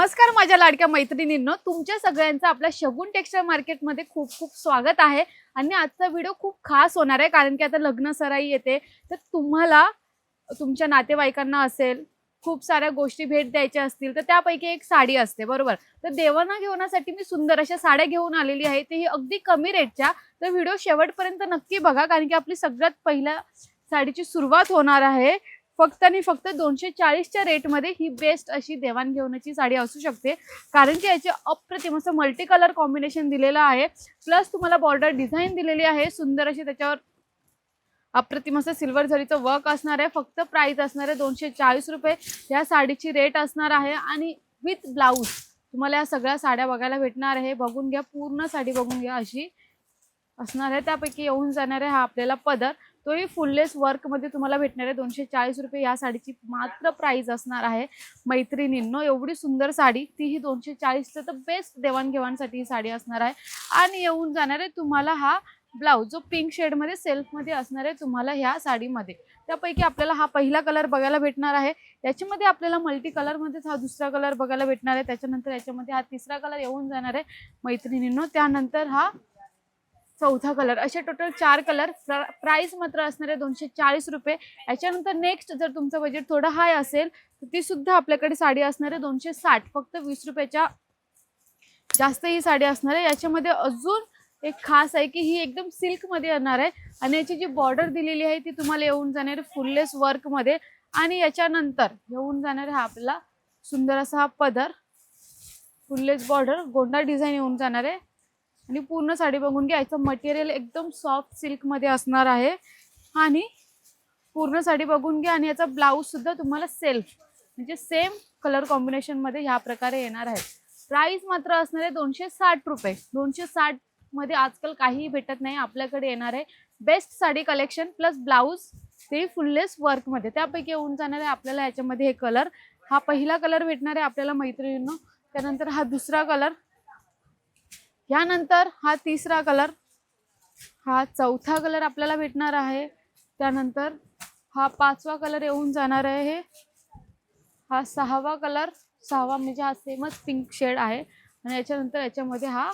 नमस्कार माझ्या लाडक्या मैत्रिणींनो. तुमच्या सगळ्यांचं आपल्या शगुन टेक्स्टाईल मार्केटमध्ये खूप खूप स्वागत आहे. आणि आजचा व्हिडिओ खूप खास होणार आहे कारण की आता लग्न सराई येते. तर तुम्हाला तुमच्या नातेवाईकांना असेल खूप साऱ्या गोष्टी भेट द्यायच्या असतील तर त्यापैकी एक साडी असते बरोबर? तर देवाना घेण्यासाठी मी सुंदर अशा साड्या घेऊन आलेली आहे. तेही अगदी कमी रेटच्या. तर व्हिडिओ शेवटपर्यंत नक्की बघा कारण की आपली सगळ्यात पहिल्या साडीची सुरुवात होणार आहे. फक्त आणि फक्त दोनशे चाळीसच्या रेटमध्ये ही बेस्ट अशी देवाणघेवाणाची साडी असू शकते. कारण की याचे अप्रतिम असं मल्टी कलर कॉम्बिनेशन दिलेलं आहे. प्लस तुम्हाला बॉर्डर डिझाईन दिलेली आहे. सुंदर अशी त्याच्यावर अप्रतिम असं सिल्वर झरीचं वर्क असणार आहे. फक्त प्राईस असणार आहे दोनशे चाळीस रुपये. या साडीची रेट असणार आहे. आणि विथ ब्लाऊज तुम्हाला या सगळ्या साड्या बघायला भेटणार आहे. बघून घ्या पूर्ण साडी बघून घ्या अशी असणार आहे. त्यापैकी येऊन जाणार आहे हा आपल्याला पदर. तोही फुललेस वर्कमध्ये तुम्हाला भेटणार आहे. दोनशे चाळीस रुपये या साडीची मात्र प्राईज असणार आहे. मैत्रिणींनो एवढी सुंदर साडी तीही दोनशे चाळीसचं तर बेस्ट देवाणघेवाणसाठी ही साडी असणार आहे. आणि येऊन जाणार आहे तुम्हाला हा ब्लाऊज जो पिंक शेडमध्ये सेल्फमध्ये असणार आहे तुम्हाला ह्या साडीमध्ये. त्यापैकी आपल्याला हा पहिला कलर बघायला भेटणार आहे. याच्यामध्ये आपल्याला मल्टी कलरमध्येच हा दुसरा कलर बघायला भेटणार आहे. त्याच्यानंतर याच्यामध्ये हा तिसरा कलर येऊन जाणार आहे. मैत्रिणींनो त्यानंतर हा चौथा कलर. असे टोटल चार कलर. प्राइस मात्र असणार आहे दोनशे चाळीस रुपये. याच्यानंतर नेक्स्ट जर तुमचं बजेट थोडं हाय असेल तर ती सुद्धा आपल्याकडे साडी असणार आहे दोनशे साठ. फक्त वीस रुपयाच्या जास्त ही साडी असणार आहे. याच्यामध्ये अजून एक खास आहे की ही एकदम सिल्कमध्ये येणार आहे. आणि याची जी बॉर्डर दिलेली आहे ती तुम्हाला येऊन जाणार आहे फुललेस वर्कमध्ये आणि याच्यानंतर येऊन जाणार आहे हा आपला सुंदर असा हा पदर. फुललेस बॉर्डर गोंडा डिझाईन येऊन जाणार आहे. आणि पूर्ण साडी बघून घ्या. याचं मटेरियल एकदम सॉफ्ट सिल्कमध्ये असणार आहे. आणि पूर्ण साडी बघून घ्या आणि याचा ब्लाऊजसुद्धा तुम्हाला सेल्फ म्हणजे सेम कलर कॉम्बिनेशनमध्ये ह्या प्रकारे येणार आहे. प्राईस मात्र असणार आहे दोनशे साठ रुपये. दोनशे साठमध्ये आजकाल काहीही भेटत नाही आपल्याकडे येणार आहे. Best sari collection plus blouse ते फुललेस वर्कमध्ये त्यापैकी येऊन जाणार आहे आपल्याला याच्यामध्ये हे कलर हा पहिला कलर भेटणार आहे आपल्याला मैत्रिणींनो. त्यानंतर हा दुसरा कलर यानंतर हा तिसरा कलर हा चौथा कलर आपल्याला भेटणार आहे. त्यानंतर हा पाचवा कलर येऊन जाणार आहे. हा सहावा कलर सहावा म्हणजे हा सेमच पिंक शेड आहे. आणि याच्यानंतर याच्यामध्ये हा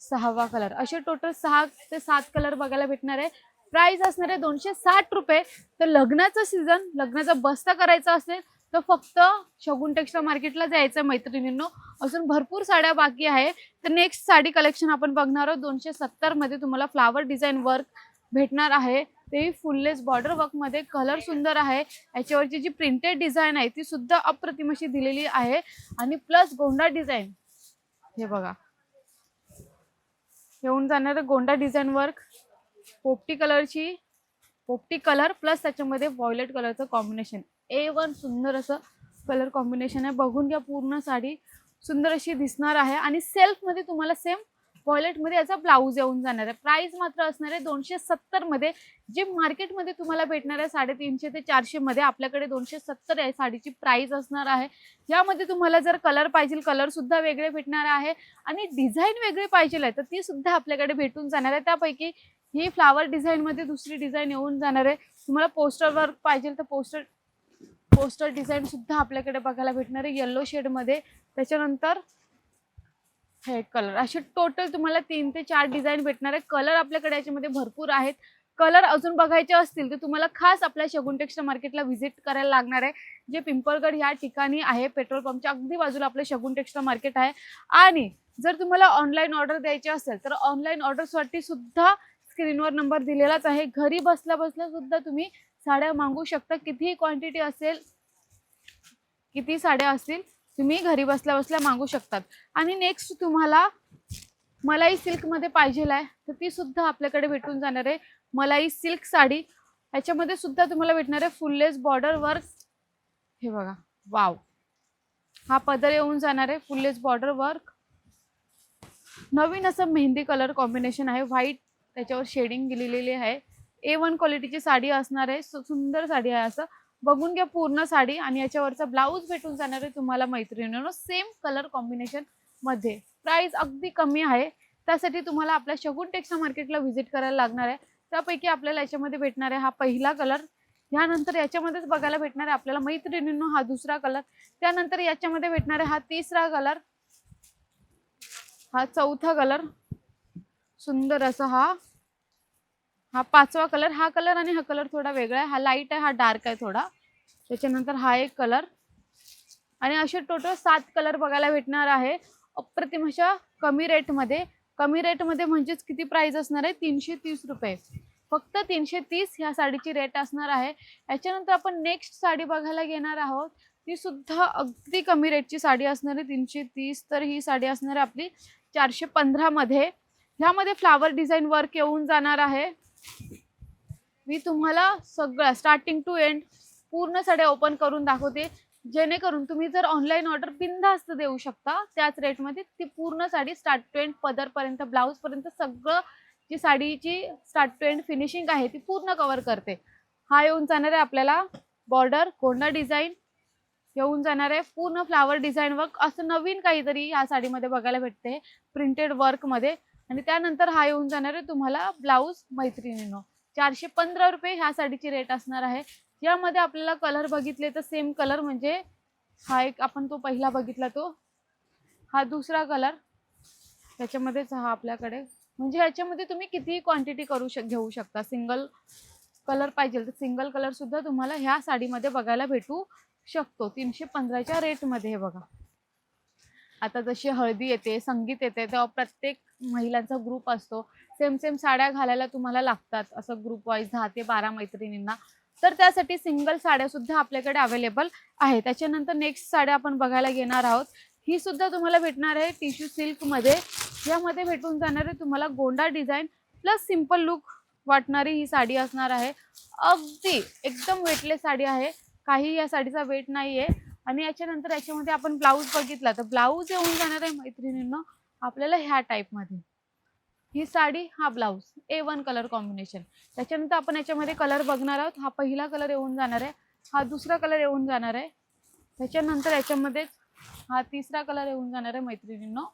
सहावा कलर. असे टोटल सहा ते सात कलर बघायला भेटणार आहे. प्राईस असणार आहे दोनशे साठ रुपये. तर लग्नाचं सीझन लग्नाचा बस्ता करायचा असेल. तर फक्त शगुन टेक्स्टाईल मार्केटला जायचं आहे मैत्रिणींनो. अजून भरपूर साड्या बाकी आहे. तर नेक्स्ट साडी कलेक्शन आपण बघणार आहोत. दोनशे सत्तरमध्ये तुम्हाला फ्लावर डिझाईन वर्क भेटणार आहे. तेही फुललेस बॉर्डर वर्कमध्ये कलर सुंदर आहे. याच्यावरची जी प्रिंटेड डिझाईन आहे ती सुद्धा अप्रतिम अशी दिलेली आहे. आणि प्लस गोंडा डिझाईन हे बघा. येऊन जाणार गोंडा डिझाईन वर्क पोपटी कलरची पोपटी कलर प्लस त्याच्यामध्ये वॉयलेट कलरचं कॉम्बिनेशन ए वन सुंदर असं कलर कॉम्बिनेशन आहे. बघून घ्या पूर्ण साडी. सुंदर अशी दिसणार आहे. आणि सेल्फमध्ये तुम्हाला सेम व्हायलेटमध्ये याचा ब्लाऊज येऊन जाणार आहे. प्राईस मात्र असणार आहे दोनशे सत्तरमध्ये जे मार्केटमध्ये तुम्हाला भेटणार आहे साडेतीनशे ते चारशेमध्ये आपल्याकडे दोनशे सत्तर आहे साडीची प्राईस असणार आहे. यामध्ये तुम्हाला जर कलर पाहिजे कलरसुद्धा वेगळे भेटणार आहे. आणि डिझाईन वेगळी पाहिजे आहे तर ती सुद्धा आपल्याकडे भेटून जाणार आहे. त्यापैकी ही फ्लावर डिझाईनमध्ये दुसरी डिझाईन येऊन जाणार आहे. तुम्हाला पोस्टर वर्क पाहिजे तर पोस्टर पोस्टर डिझाईन सुद्धा आपल्याकडे बघायला भेटणार आहे येल्लो शेडमध्ये त्याच्यानंतर हे कलर असे टोटल तुम्हाला तीन ते चार डिझाईन भेटणार आहे. कलर आपल्याकडे याच्यामध्ये भरपूर आहेत. कलर अजून बघायचे असतील तर तुम्हाला खास आपल्या शगुन टेक्स्टाईल मार्केटला व्हिजिट करायला लागणार आहे. जे पिंपळगड ह्या ठिकाणी आहे पेट्रोल पंपच्या अगदी बाजूला आपलं शगुन टेक्स्टाईल मार्केट आहे. आणि जर तुम्हाला ऑनलाईन ऑर्डर द्यायची असेल तर ऑनलाईन ऑर्डरसाठी सुद्धा स्क्रीनवर नंबर दिलेलाच आहे. घरी बसल्या बसल्या सुद्धा तुम्ही साड्या मागू शकता. कितीही क्वांटिटी असेल किती साड्या असतील तुम्ही घरी बसल्या बसल्या मागू शकतात. आणि नेक्स्ट तुम्हाला मलाई सिल्कमध्ये पाहिजेल आहे तर ती सुद्धा आपल्याकडे भेटून जाणार आहे. मलाई सिल्क साडी ह्याच्यामध्ये सुद्धा तुम्हाला भेटणार आहे फुललेस बॉर्डर वर्क हे बघा वाव हा पदर येऊन जाणार आहे फुललेस बॉर्डर वर्क नवीन असं मेहंदी कलर कॉम्बिनेशन आहे व्हाईट त्याच्यावर शेडिंग दिलेली आहे. ए वन क्वालिटीची साडी असणार आहे सु- सुंदर साडी आहे असं. बघून घ्या पूर्ण साडी आणि याच्यावरचा ब्लाऊज भेटून जाणार आहे तुम्हाला मैत्रिणीनं. सेम कलर कॉम्बिनेशनमध्ये. प्राइस अगदी कमी आहे. त्यासाठी तुम्हाला आपल्या शगुन टेक्सा मार्केटला व्हिजिट करायला लागणार आहे. त्यापैकी आपल्याला याच्यामध्ये भेटणार आहे हा पहिला कलर यानंतर याच्यामध्येच बघायला भेटणार आहे आपल्याला मैत्रिणींनो हा दुसरा कलर त्यानंतर याच्यामध्ये भेटणार आहे हा तिसरा कलर हा चौथा कलर सुंदर असा हा हा पाचवा कलर हा कलर आणि हा कलर थोडा वेगळा आहे. हा लाइट आहे हा डार्क आहे थोडा. त्याच्यानंतर हा एक कलर आणि असे टोटल सात कलर बघायला भेटणार आहे. अप्रतिम अशा कमी रेटमध्ये कमी रेटमध्ये म्हणजेच किती प्राईज असणार आहे? तीनशे तीस रुपये. फक्त तीनशे तीस ह्या साडीची रेट असणार आहे. याच्यानंतर आपण नेक्स्ट साडी बघायला घेणार आहोत. ती सुद्धा अगदी कमी रेटची साडी असणार आहे. तीनशे तीस तर ही साडी असणार आहे आपली चारशे पंधरामध्ये ह्यामध्ये फ्लावर डिझाईन वर्क येऊन जाणार आहे. मी तुम्हाला सगळं स्टार्टिंग टू एंड पूर्ण साड्या ओपन करून दाखवते. जेणेकरून तुम्ही जर ऑनलाईन ऑर्डर बिनधास्त देऊ शकता त्याच रेटमध्ये ती पूर्ण साडी स्टार्ट टू एंड पदरपर्यंत ब्लाऊजपर्यंत सगळं जी साडीची स्टार्ट टू एंड फिनिशिंग आहे ती पूर्ण कव्हर करते. हा येऊन जाणार आहे आपल्याला बॉर्डर कोंडा डिझाईन येऊन जाणार आहे पूर्ण फ्लावर डिझाईन वर्क असं नवीन काहीतरी या साडीमध्ये बघायला भेटते प्रिंटेड वर्कमध्ये आणि त्यानंतर हा येऊन जाणार आहे तुम्हाला ब्लाऊज मैत्रिणीनो. चारशे पंधरा रुपये ह्या साडीची रेट असणार आहे. यामध्ये आपल्याला कलर बघितले तर सेम कलर म्हणजे हा एक आपण तो पहिला बघितला तो. हा दुसरा कलर त्याच्यामध्येच हा आपल्याकडे. म्हणजे ह्याच्यामध्ये तुम्ही कितीही क्वांटिटी करू शक घेऊ शकता. सिंगल कलर पाहिजे तर सिंगल कलरसुद्धा तुम्हाला ह्या साडीमध्ये बघायला भेटू शकतो. तीनशे पंधराच्या रेटमध्ये हे बघा. आता जशी हळदी येते संगीत येते तेव्हा प्रत्येक महिलांचा ग्रुप असतो. सेम सेम साड्या घालायला तुम्हाला लागतात असं ग्रुप वाईज दहा ते बारा मैत्रिणींना. तर त्यासाठी सिंगल साड्या सुद्धा आपल्याकडे अवेलेबल आहे त्याच्यानंतर नेक्स्ट साड्या आपण बघायला घेणार आहोत. ही सुद्धा तुम्हाला भेटणार आहे टिश्यू सिल्कमध्ये यामध्ये भेटून जाणार आहे तुम्हाला गोंडा डिझाईन प्लस सिंपल लुक वाटणारी ही साडी असणार आहे. अगदी एकदम वेटलेस साडी आहे. काही या साडीचा वेट नाही आहे आणि याच्यानंतर याच्यामध्ये आपण ब्लाऊज बघितला तर ब्लाऊज येऊन जाणार आहे मैत्रिणींना आपल्याला ह्या टाईपमध्ये ही साडी हा blouse A one colour combination त्याच्यानंतर आपण याच्यामध्ये कलर बघणार आहोत. हा पहिला कलर येऊन जाणार आहे. हा दुसरा कलर येऊन जाणार आहे. त्याच्यानंतर याच्यामध्ये हा तिसरा कलर येऊन जाणार आहे मैत्रिणींनो.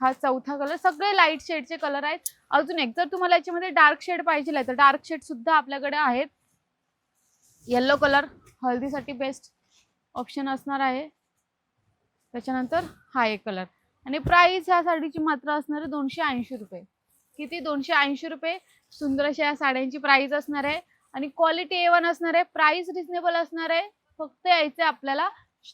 हा चौथा कलर सगळे लाइट शेडचे कलर आहेत. अजून एक जर तुम्हाला याच्यामध्ये डार्क शेड पाहिजे तर डार्क शेड सुद्धा आपल्याकडे आहेत. येल्लो कलर हळदीसाठी बेस्ट ऑप्शन असणार आहे. त्याच्यानंतर हा एक कलर आणि प्राइस ह्या साडीची मात्र असणार आहे दोनशे ऐंशी रुपये. किती? दोनशे ऐंशी रुपये. सुंदर अशा या साड्यांची प्राइस असणार आहे. आणि क्वालिटी ए वन असणार आहे. प्राइस रिजनेबल असणार आहे. फक्त यायचं आपल्याला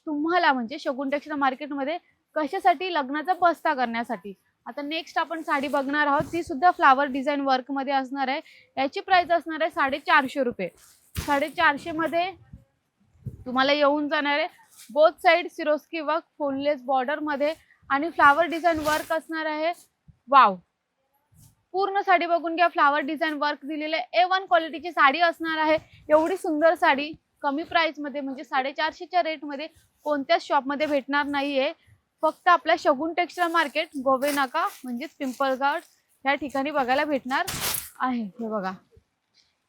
तुम्हाला म्हणजे शगुन टेक्सटाईल मार्केटमध्ये कशासाठी? लग्नाचा बस्ता करण्यासाठी. आता नेक्स्ट आपण साडी बघणार आहोत. ती सुद्धा फ्लावर डिझाईन वर्कमध्ये असणार आहे. याची प्राइस असणार आहे साडेचारशे रुपये. साडेचारशेमध्ये तुम्हाला येऊन जाणार. आहे बोथ साईड सिरोस्की वर्क फोनलेस बॉर्डरमध्ये आणि फ्लावर डिझाईन वर्क असणार आहे. वाव पूर्ण साडी बघून घ्या. फ्लावर डिझाईन वर्क दिलेलं. आहे ए वन क्वालिटीची साडी असणार आहे. एवढी सुंदर साडी. कमी प्राइसमध्ये म्हणजे साडेचारशेच्या रेटमध्ये कोणत्याच शॉपमध्ये भेटणार नाही आहे फक्त आपल्या शगुन टेक्स्टाईल मार्केट गोवे नाका म्हणजेच पिंपळगाव ह्या ठिकाणी बघायला भेटणार आहे. हे बघा.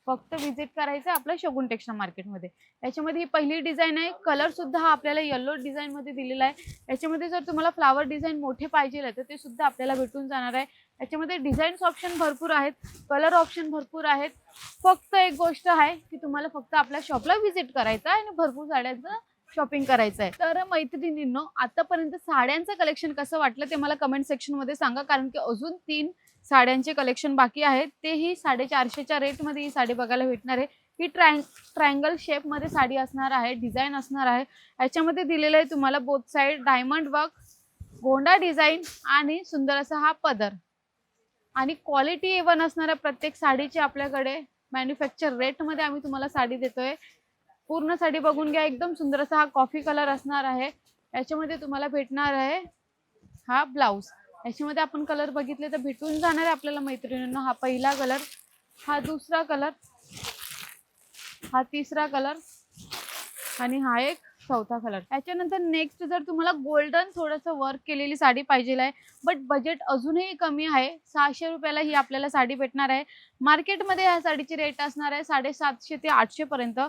फक्त विजिट करायचं आपल्या शगुन टेक्स्टाईल मार्केटमध्ये याच्यामध्ये ही पहिली डिझाईन आहे. कलर सुद्धा हा आपल्याला येल्लो डिझाईनमध्ये दिलेला आहे. याच्यामध्ये जर तुम्हाला फ्लावर डिझाईन मोठे पाहिजे तर ते सुद्धा आपल्याला भेटून जाणार आहे. याच्यामध्ये डिझाईन्स ऑप्शन भरपूर आहेत. कलर ऑप्शन भरपूर आहेत. फक्त एक गोष्ट आहे की तुम्हाला फक्त आपल्या शॉपला व्हिजिट करायचं आहे आणि भरपूर साड्यांचं शॉपिंग करायचं आहे. तर मैत्रिणींनो आतापर्यंत साड्यांचं कलेक्शन कसं वाटलं ते मला कमेंट सेक्शनमध्ये सांगा. कारण की अजून तीन साड्यांचे कलेक्शन बाकी आहेत. तेही साडेचारशेच्या रेटमध्ये ही साडी बघायला भेटणार आहे. ही ट्राय ट्रायंगल शेपमध्ये साडी असणार आहे. डिझाईन असणार आहे. याच्यामध्ये दिलेलं आहे तुम्हाला बोथ साईड डायमंड वर्क गोंडा डिझाईन आणि सुंदर असा हा पदर. आणि क्वालिटी एवन असणाऱ्या प्रत्येक साडीची आपल्याकडे मॅन्युफॅक्चर रेटमध्ये आम्ही तुम्हाला साडी देतोय. पूर्ण साडी बघून घ्या. एकदम सुंदर असा हा कॉफी कलर असणार आहे. याच्यामध्ये तुम्हाला भेटणार आहे हा ब्लाऊज याच्यामध्ये आपण कलर बघितले तर भेटून जाणार आहे आपल्याला मैत्रिणींना. हा पहिला कलर हा दुसरा कलर हा तिसरा कलर आणि हा एक चौथा कलर याच्यानंतर नेक्स्ट जर तुम्हाला गोल्डन थोडंसं वर्क केलेली साडी पाहिजे आहे बट बजेट अजूनही कमी आहे सहाशे रुपयाला ही आपल्याला साडी भेटणार आहे. मार्केटमध्ये ह्या साडीची रेट असणार आहे साडेसातशे ते आठशे पर्यंत.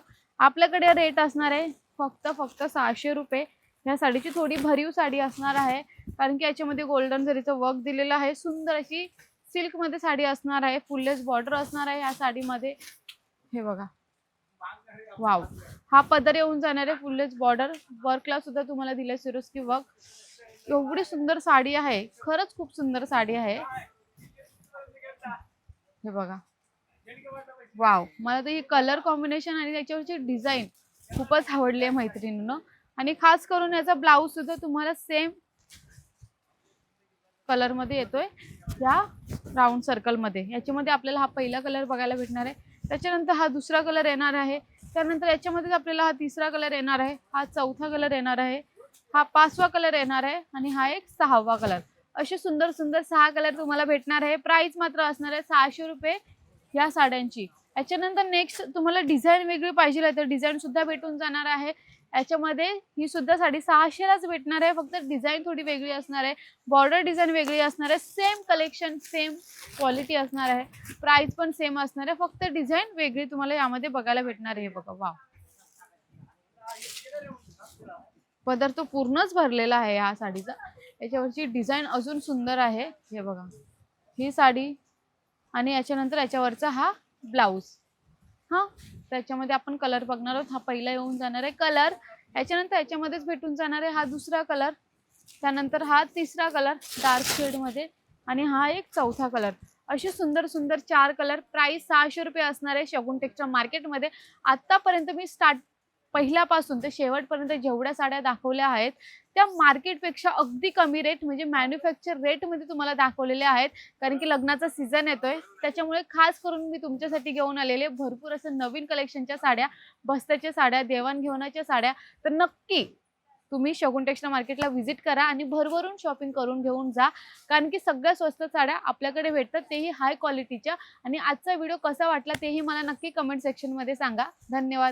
आपल्याकडे रेट असणार आहे फक्त फक्त सहाशे रुपये. ह्या साडीची थोडी भरीव साडी असणार आहे. कारण की याच्यामध्ये गोल्डन जरीचं वर्क दिलेलं आहे. सुंदर अशी सिल्कमध्ये साडी असणार आहे. फुललेस बॉर्डर असणार आहे या साडीमध्ये. हे बघा. वाव हा पदर येऊन जाणार आहे. फुललेस बॉर्डर वर्कला सुद्धा तुम्हाला दिले सिरोस्की वर्क एवढी सुंदर साडी आहे. खरंच खूप सुंदर साडी आहे. हे बघा. वाव मला तर ही कलर कॉम्बिनेशन आणि त्याच्यावरची डिझाईन खूपच आवडली आहे मैत्रिणीनं. आणि खास करून याचा ब्लाऊज सुद्धा तुम्हाला सेम कलरमध्ये येतोय या राऊंड सर्कलमध्ये याच्यामध्ये आपल्याला हा पहिला कलर बघायला भेटणार आहे. त्याच्यानंतर हा दुसरा कलर येणार आहे. त्यानंतर याच्यामध्येच आपल्याला हा तिसरा कलर येणार आहे. हा चौथा कलर येणार आहे. हा पाचवा कलर येणार आहे. आणि हा एक सहावा कलर असे सुंदर सुंदर सहा कलर तुम्हाला भेटणार आहे. प्राइस मात्र असणार आहे सहाशे रुपये या साड्यांची. याच्यानंतर नेक्स्ट तुम्हाला डिझाईन वेगळी पाहिजे तर डिझाईन सुद्धा भेटून जाणार आहे. याच्यामध्ये ही सुद्धा साडी सहाशेलाच भेटणार आहे. फक्त डिझाईन थोडी वेगळी असणार आहे. बॉर्डर डिझाईन वेगळी असणार आहे. सेम कलेक्शन सेम क्वालिटी असणार आहे. प्राइस पण सेम असणार आहे. फक्त डिझाईन वेगळी तुम्हाला यामध्ये बघायला भेटणार आहे. हे बघा वा पदर तो पूर्णच भरलेला आहे या साडीचा. याच्यावरची डिझाईन अजून सुंदर आहे. हे बघा. ही साडी आणि याच्यानंतर याच्यावरचा हा ब्लाऊज हा त्याच्यामध्ये आपण कलर बघणार आहोत. हा पहिला येऊन जाणार आहे कलर याच्यानंतर याच्यामध्येच भेटून जाणार आहे हा दुसरा कलर त्यानंतर हा तिसरा कलर डार्क शेडमध्ये आणि हा एक चौथा कलर असे सुंदर सुंदर चार कलर प्राइस सहाशे रुपये असणार आहे शगुन टेक्सटाईल मार्केटमध्ये आत्तापर्यंत मी स्टार्ट पहिल्यापासून ते शेवटपर्यंत जेवढ्या साड्या दाखवल्या आहेत त्या मार्केटपेक्षा अगदी कमी रेट म्हणजे मॅन्युफॅक्चर रेटमध्ये तुम्हाला दाखवलेल्या आहेत. कारण की लग्नाचा सीझन येतोय. त्याच्यामुळे खास करून मी तुमच्यासाठी घेऊन आलेले भरपूर असं नवीन कलेक्शनच्या साड्या बस्त्याच्या साड्या देवाणघेवाणाच्या साड्या. तर नक्की तुम्ही शगुन टेक्सटाईल मार्केटला व्हिजिट करा आणि भरभरून शॉपिंग करून घेऊन जा. कारण की सगळ्या स्वस्त साड्या आपल्याकडे भेटतात तेही हाय क्वालिटीच्या आणि आजचा व्हिडिओ कसा वाटला तेही मला नक्की कमेंट सेक्शनमध्ये सांगा. धन्यवाद.